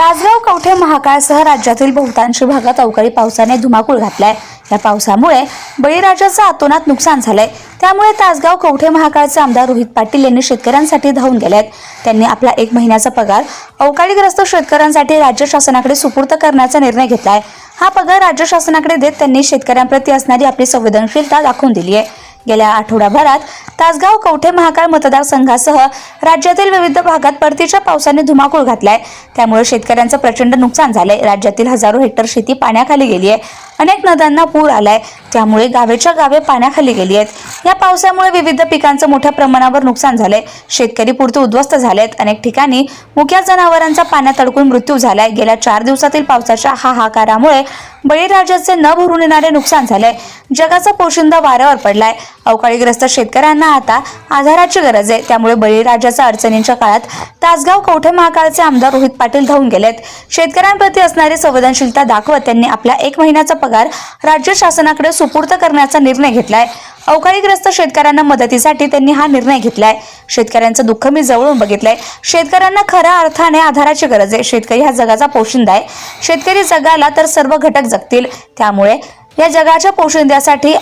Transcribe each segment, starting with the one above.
तासगाव कवठे महाकाळसह राज्यातील बहुतांशी भागात अवकाळी पावसाने धुमाकूळ घातलाय. या पावसामुळे बळीराजाचं अतोनात नुकसान झालंय. त्यामुळे तासगाव कवठे महाकाळचे आमदार रोहित पाटील यांनी शेतकऱ्यांसाठी धावून गेलेत. त्यांनी आपला एक महिन्याचा पगार अवकाळीग्रस्त शेतकऱ्यांसाठी राज्य शासनाकडे सुपूर्द करण्याचा निर्णय घेतलाय. हा पगार राज्य शासनाकडे देत त्यांनी शेतकऱ्यांप्रती असणारी आपली संवेदनशीलता दाखवून दिली आहे गेल्या आठवड्याभरात तासगाव कवठे महाकाळ मतदारसंघासह राज्यातील विविध भागात परतीच्या पावसाने धुमाकूळ घातलाय. त्यामुळे शेतकऱ्यांचं प्रचंड नुकसान झालंय. राज्यातील हजारो हेक्टर शेती पाण्याखाली गेली आहे अनेक नद्यांना पूर आलाय. त्यामुळे गावेच्या गावे पाण्याखाली गेली आहेत. या पावसामुळे विविध पिकांचं मोठ्या प्रमाणावर नुकसान झालंय. शेतकरी पुरते उद्ध्वस्त झालेत. अनेक ठिकाणी मुक्या जनावरांचा पाण्यात अडकून मृत्यू झालाय. गेल्या चार दिवसातील पावसाच्या हाहाकारामुळे बळीराजाचे न भरून येणारे नुकसान झालंय. जगाचा पोशिंदा वाऱ्यावर पडलाय. अवकाळीग्रस्त शेतकऱ्यांना आता आधाराची गरज आहे. त्यामुळे बळीराजाच्या अडचणींच्या काळात तासगाव कवठे महाकाळचे आमदार रोहित पाटील धावून गेलेत. शेतकऱ्यांप्रती असणारी संवेदनशीलता दाखवत त्यांनी आपला एक महिन्याचा पगार राज्य शासनाकडे सुपूर्द करण्याचा निर्णय घेतलाय. अवकाळीग्रस्त शेतकऱ्यांना मदतीसाठी त्यांनी हा निर्णय घेतलाय. शेतकऱ्यांचं दुःख मी जवळून बघितलंय. शेतकऱ्यांना खऱ्या अर्थाने आधाराची गरज आहे. शेतकरी हा जगाचा पोशिंदा आहे. शेतकरी जगाला तर सर्व घटक जगतील. त्यामुळे या जगाच्या पोशिंद्यासाठी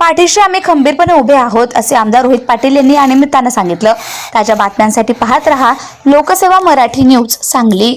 पाठीशी आम्ही खंबीरपणे उभे आहोत असे आमदार रोहित पाटील यांनी या निमित्तानं सांगितलं. ताज्या बातम्यांसाठी पाहत रहा Loksewa Marathi news Sangli.